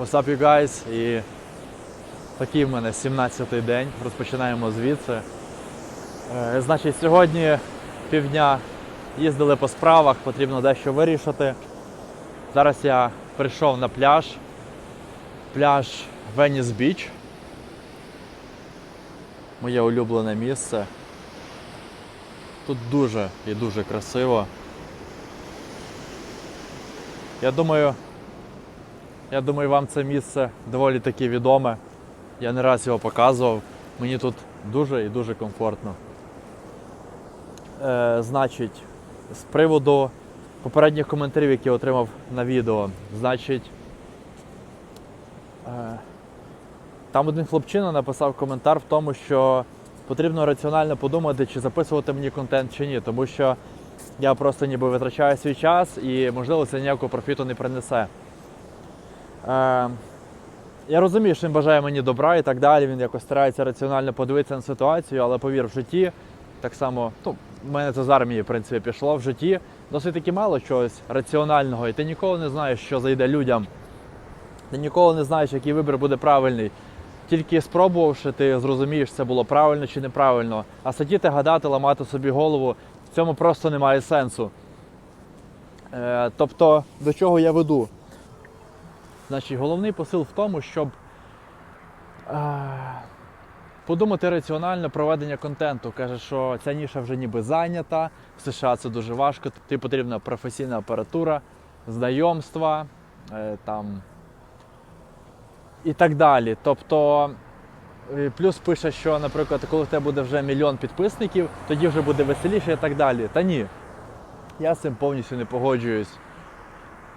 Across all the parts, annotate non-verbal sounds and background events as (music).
What's up, you guys? І такий в мене 17-й день. Розпочинаємо звідси. Е, значить, сьогодні півдня їздили по справах, потрібно дещо вирішити. Зараз я прийшов на пляж. Пляж Веніс Біч. Моє улюблене місце. Тут дуже і дуже красиво. Я думаю, я думаю, вам це місце доволі таки відоме. Я не раз його показував. Мені тут дуже і дуже комфортно. Е, значить, з приводу попередніх коментарів, які я отримав на відео, значить, е, там один хлопчина написав коментар в тому, що потрібно раціонально подумати, чи записувати мені контент чи ні, тому що я просто ніби витрачаю свій час і, можливо, це ніякого профіту не принесе. Е, я розумію, що він бажає мені добра і так далі. Він якось старається раціонально подивитися на ситуацію, але повір, в житті так само, ну, в мене це з армії, в принципі, пішло в житті. Досить таки мало чогось раціонального, і ти ніколи не знаєш, що зайде людям. Ти ніколи не знаєш, який вибір буде правильний. Тільки спробувавши, ти зрозумієш, це було правильно чи неправильно. А сидіти, гадати, ламати собі голову, в цьому просто немає сенсу. Е, тобто, до чого я веду? Значить, головний посил в тому, щоб е, подумати раціонально проведення контенту. Каже, що ця ніша вже ніби зайнята, в США це дуже важко, тобі потрібна професійна апаратура, знайомства е, там, і так далі. Тобто, е, плюс пише, що, наприклад, коли в тебе буде вже мільйон підписників, тоді вже буде веселіше і так далі. Та ні, я з цим повністю не погоджуюсь.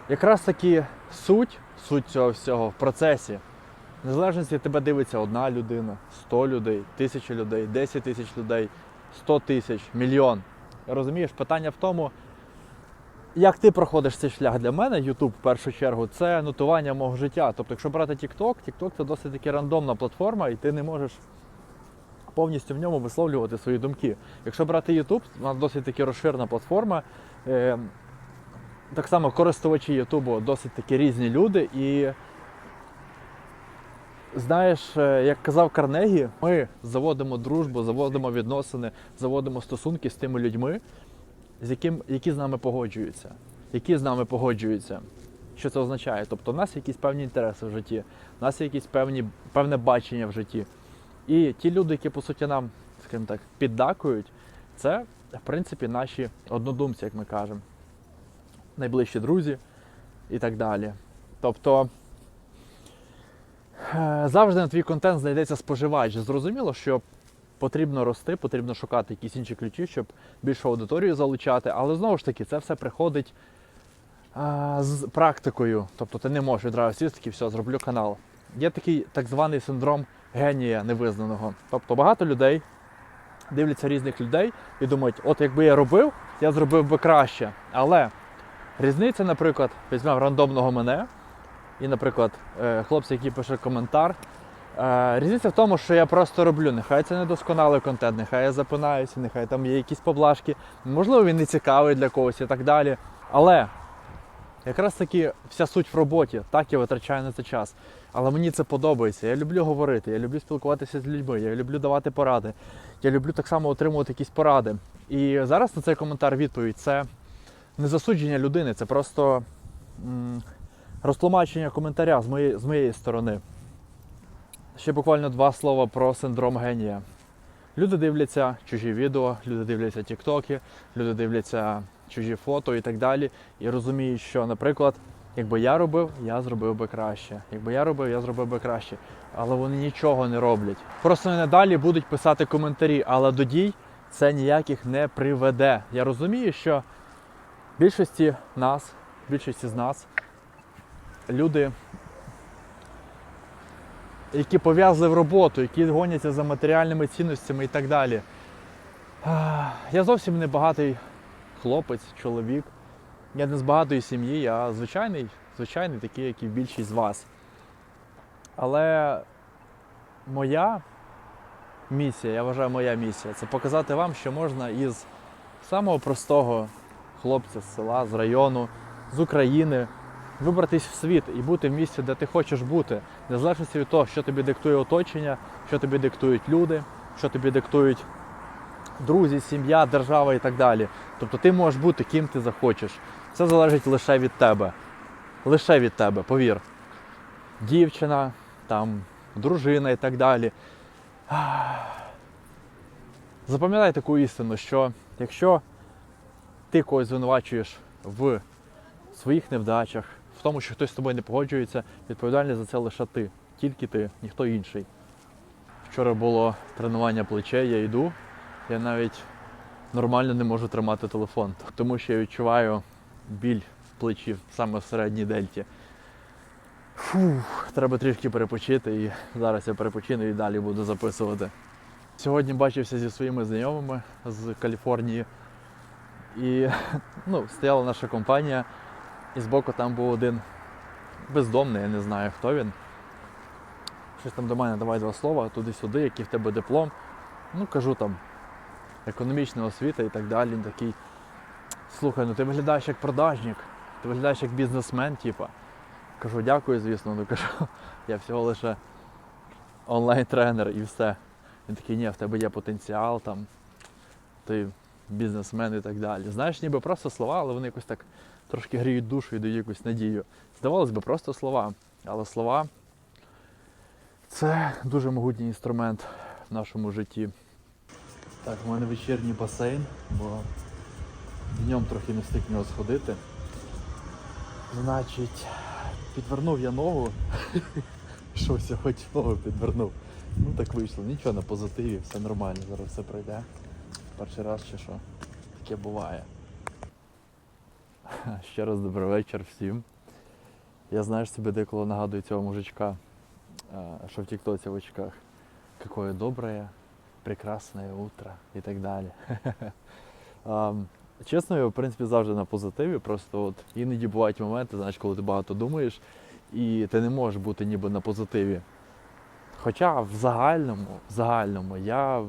Якраз таки суть, суть цього всього в процесі. Незалежно, тебе дивиться одна людина, 100 людей, тисяча людей, 10 тисяч людей, 100 тисяч, мільйон. Розумієш, питання в тому, як ти проходиш цей шлях для мене, YouTube в першу чергу, це нотування мого життя. Тобто, якщо брати TikTok, TikTok це досить таки рандомна платформа, і ти не можеш повністю в ньому висловлювати свої думки. Якщо брати YouTube, вона досить таки розширена платформа. Так само користувачі Ютубу досить таки різні люди. І знаєш, е, як казав Карнегі, ми заводимо дружбу, заводимо відносини, заводимо стосунки з тими людьми, з яким, які з нами погоджуються. Які з нами погоджуються. Що це означає? Тобто в нас є якісь певні інтереси в житті, в нас є якісь певні, певне бачення в житті. І ті люди, які по суті нам, скажімо так, піддакують, це в принципі наші однодумці, як ми кажемо найближчі друзі і так далі. Тобто е, завжди на твій контент знайдеться споживач. Зрозуміло, що потрібно рости, потрібно шукати якісь інші ключі, щоб більшу аудиторію залучати, але знову ж таки це все приходить а, з практикою. Тобто ти не можеш відразу сісти і все, зроблю канал. Є такий так званий синдром генія невизнаного. Тобто багато людей дивляться різних людей і думають, от якби я робив, я зробив би краще. Але Різниця, наприклад, візьмемо рандомного мене і, наприклад, е, хлопця, який пише коментар. Е, Різниця в тому, що я просто роблю. Нехай це недосконалий контент, нехай я запинаюся, нехай там є якісь поблажки. Можливо, він не цікавий для когось і так далі. Але якраз таки вся суть в роботі, так я витрачаю на це час. Але мені це подобається. Я люблю говорити, я люблю спілкуватися з людьми, я люблю давати поради. Я люблю так само отримувати якісь поради. І зараз на цей коментар відповідь це не засудження людини, це просто розтлумачення коментаря з моєї, з моєї сторони. Ще буквально два слова про синдром генія. Люди дивляться чужі відео, люди дивляться тіктоки, люди дивляться чужі фото і так далі. І розуміють, що, наприклад, якби я робив, я зробив би краще. Якби я робив, я зробив би краще. Але вони нічого не роблять. Просто вони надалі будуть писати коментарі, але до дій це ніяких не приведе. Я розумію, що більшості нас, більшості з нас, люди, які пов'язали в роботу, які гоняться за матеріальними цінностями і так далі. Я зовсім не багатий хлопець, чоловік. Я не з багатої сім'ї, я звичайний, звичайний такий, як і більшість з вас. Але моя місія, я вважаю, моя місія це показати вам, що можна із самого простого хлопця з села, з району, з України, вибратись в світ і бути в місці, де ти хочеш бути, незалежно від того, що тобі диктує оточення, що тобі диктують люди, що тобі диктують друзі, сім'я, держава і так далі. Тобто ти можеш бути ким ти захочеш. Це залежить лише від тебе. Лише від тебе, повір. Дівчина, там, дружина і так далі. Запам'ятай таку істину, що якщо ти когось звинувачуєш в своїх невдачах, в тому, що хтось з тобою не погоджується, відповідальний за це лише ти, тільки ти, ніхто інший. Вчора було тренування плече, я йду, я навіть нормально не можу тримати телефон, тому що я відчуваю біль в плечі саме в середній дельті. Фух, треба трішки перепочити і зараз я перепочину і далі буду записувати. Сьогодні бачився зі своїми знайомими з Каліфорнії. І (laughs) ну, стояла наша компанія, і збоку там був один бездомний, я не знаю хто він. Щось там до мене давай два слова, туди-сюди, який в тебе диплом. Ну, кажу там, економічна освіта і так далі. Він такий. Слухай, ну ти виглядаєш як продажник, ти виглядаєш як бізнесмен, типа. Кажу, дякую, звісно, ну кажу, (laughs) я всього лише онлайн-тренер і все. Він такий, ні, в тебе є потенціал, там, ти бізнесмен і так далі. Знаєш, ніби просто слова, але вони якось так трошки гріють душу і дають якусь надію. Здавалось би, просто слова. Але слова це дуже могутній інструмент в нашому житті. Так, у мене вечірній басейн, бо днем трохи не встиг в нього сходити. Значить, підвернув я ногу. (laughs) Щось я хоч ногу підвернув. Ну так вийшло, нічого на позитиві, все нормально, зараз все пройде. Перший раз чи що. Таке буває. (laughs) Ще раз добрий вечір всім. Я знаєш собі деколи нагадую цього мужичка, е, що в тіктоці в очках. Какое доброе, прекрасне утро і так далі. (laughs) Чесно, я в принципі завжди на позитиві, просто от іноді бувають моменти, знаєш, коли ти багато думаєш, і ти не можеш бути ніби на позитиві. Хоча в загальному, в загальному я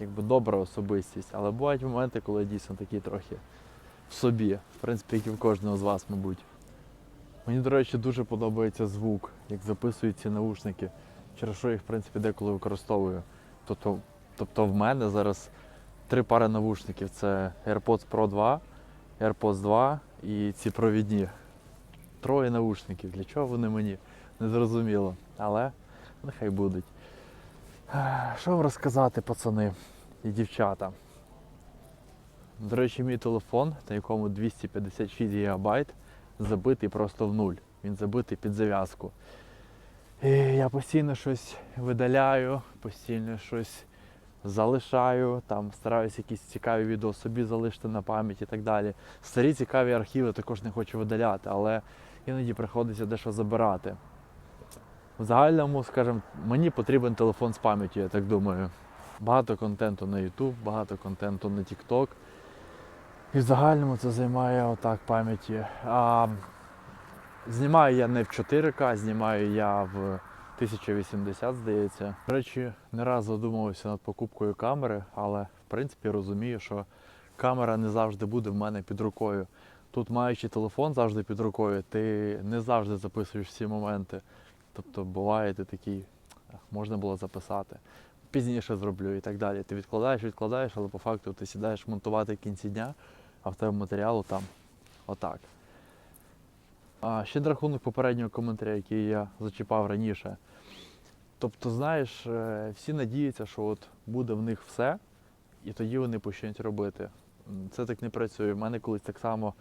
якби добра особистість, але бувають моменти, коли дійсно такий трохи в собі, в принципі, як і в кожного з вас, мабуть. Мені, до речі, дуже подобається звук, як записують ці наушники, через що їх, в принципі, деколи використовую. Тобто, тобто в мене зараз три пари навушників: це AirPods Pro 2, AirPods 2 і ці провідні. Троє наушників. Для чого вони мені? Не зрозуміло. Але нехай будуть. Що вам розказати, пацани і дівчата? До речі, мій телефон, на якому 256 ГБ, забитий просто в нуль. Він забитий під зав'язку. І я постійно щось видаляю, постійно щось залишаю, там стараюся якісь цікаві відео собі залишити на пам'ять і так далі. Старі цікаві архіви також не хочу видаляти, але іноді приходиться дещо забирати. В загальному, скажімо, мені потрібен телефон з пам'яттю, я так думаю. Багато контенту на YouTube, багато контенту на TikTok. І в загальному це займає отак пам'яті. А знімаю я не в 4К, знімаю я в 1080, здається. До речі, не раз задумувався над покупкою камери, але в принципі розумію, що камера не завжди буде в мене під рукою. Тут, маючи телефон завжди під рукою, ти не завжди записуєш всі моменти. Тобто буває ти такий, можна було записати, пізніше зроблю і так далі. Ти відкладаєш, відкладаєш, але по факту ти сідаєш монтувати кінці дня, а в тебе матеріалу там отак. А ще на рахунок попереднього коментаря, який я зачіпав раніше. Тобто, знаєш, е, всі надіються, що от буде в них все, і тоді вони почнуть робити. Це так не працює. У мене колись так само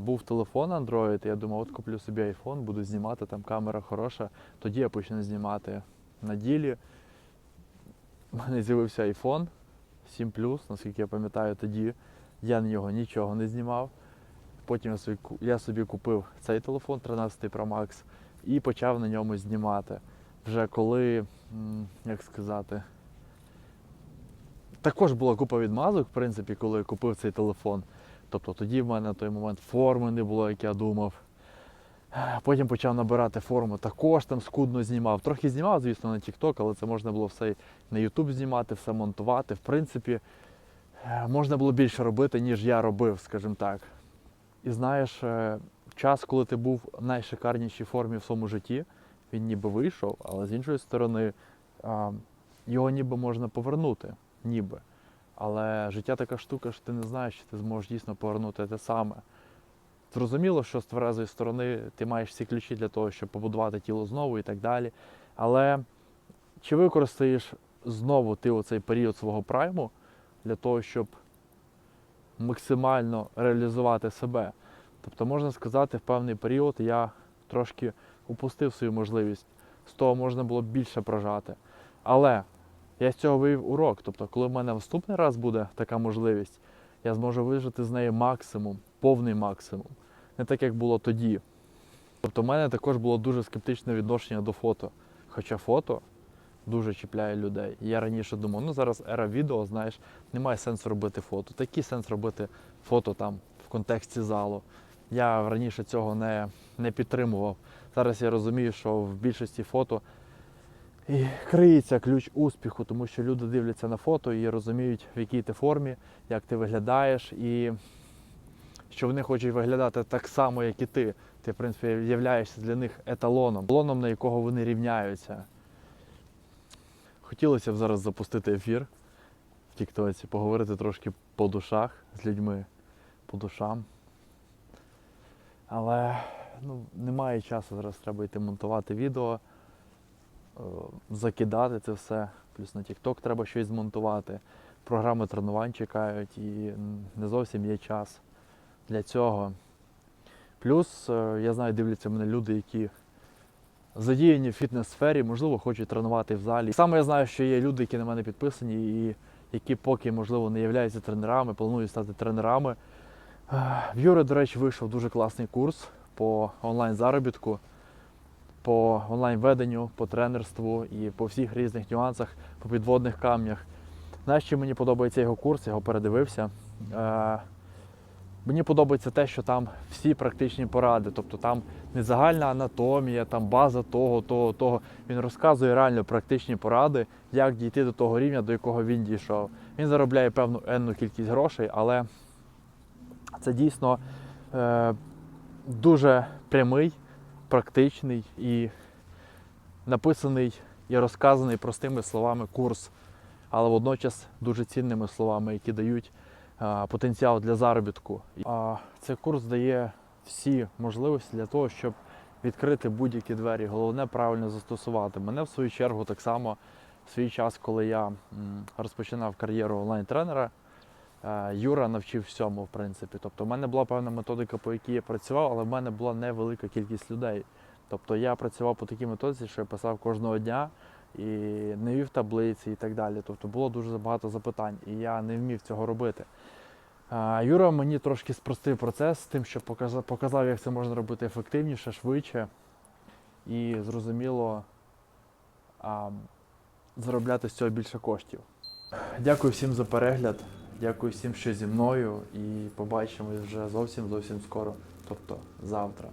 був телефон Android, і я думав, от куплю собі iPhone, буду знімати, там камера хороша, тоді я почну знімати на ділі. У мене з'явився iPhone 7 наскільки я пам'ятаю, тоді я на нього нічого не знімав. Потім я собі, я собі купив цей телефон 13 Pro Max і почав на ньому знімати. Вже коли, як сказати, також була купа відмазок, в принципі, коли я купив цей телефон. Тобто тоді в мене на той момент форми не було, як я думав. Потім почав набирати форму, також там скудно знімав. Трохи знімав, звісно, на TikTok, але це можна було все на YouTube знімати, все монтувати. В принципі, можна було більше робити, ніж я робив, скажімо так. І знаєш, е, час, коли ти був в найшикарнішій формі в своєму житті, він ніби вийшов, але з іншої сторони, його ніби можна повернути. Ніби. Але життя така штука, що ти не знаєш, чи ти зможеш дійсно повернути те саме. Зрозуміло, що з тверезої сторони ти маєш всі ключі для того, щоб побудувати тіло знову і так далі. Але чи використаєш знову ти оцей період свого прайму для того, щоб максимально реалізувати себе? Тобто, можна сказати, в певний період я трошки упустив свою можливість. З того можна було більше прожати. Але я з цього вивів урок. Тобто, коли в мене наступний раз буде така можливість, я зможу вижити з неї максимум, повний максимум. Не так, як було тоді. Тобто, в мене також було дуже скептичне відношення до фото. Хоча фото дуже чіпляє людей. Я раніше думав, ну зараз ера відео, знаєш, немає сенсу робити фото. Такий сенс робити фото там в контексті залу. Я раніше цього не, не підтримував. Зараз я розумію, що в більшості фото і криється ключ успіху, тому що люди дивляться на фото і розуміють, в якій ти формі, як ти виглядаєш, і що вони хочуть виглядати так само, як і ти. Ти, в принципі, являєшся для них еталоном, еталоном, на якого вони рівняються. Хотілося б зараз запустити ефір в Тіктоці, поговорити трошки по душах з людьми, по душам. Але ну, немає часу, зараз треба йти монтувати відео, закидати це все. Плюс на TikTok треба щось змонтувати. Програми тренувань чекають і не зовсім є час для цього. Плюс, е, я знаю, дивляться мене люди, які задіяні в фітнес-сфері, можливо, хочуть тренувати в залі. Саме я знаю, що є люди, які на мене підписані, і які поки, можливо, не являються тренерами, планують стати тренерами. Е, В Юри, до речі, вийшов дуже класний курс по онлайн-заробітку, по онлайн-веденню, по тренерству і по всіх різних нюансах, по підводних камнях. Знаєш, чим мені подобається його курс, я його передивився. Е, Мені подобається те, що там всі практичні поради, тобто там не загальна анатомія, там база того, того, того. Він розказує реально практичні поради, як дійти до того рівня, до якого він дійшов. Він заробляє певну енну кількість грошей, але це дійсно е, дуже прямий, практичний і написаний і розказаний простими словами курс, але водночас дуже цінними словами, які дають потенціал для заробітку. А цей курс дає всі можливості для того, щоб відкрити будь-які двері. Головне правильно застосувати. Мене в свою чергу так само в свій час, коли я розпочинав кар'єру онлайн-тренера. Е, Юра навчив всьому, в принципі. Тобто, в мене була певна методика, по якій я працював, але в мене була невелика кількість людей. Тобто я працював по такій методиці, що я писав кожного дня і не вів таблиці і так далі. Тобто було дуже багато запитань, і я не вмів цього робити. Е, Юра мені трошки спростив процес з тим, що показав, як це можна робити ефективніше, швидше і зрозуміло заробляти з цього більше коштів. Дякую всім за перегляд. Дякую всім, що зі мною, і побачимось вже зовсім зовсім скоро, тобто завтра.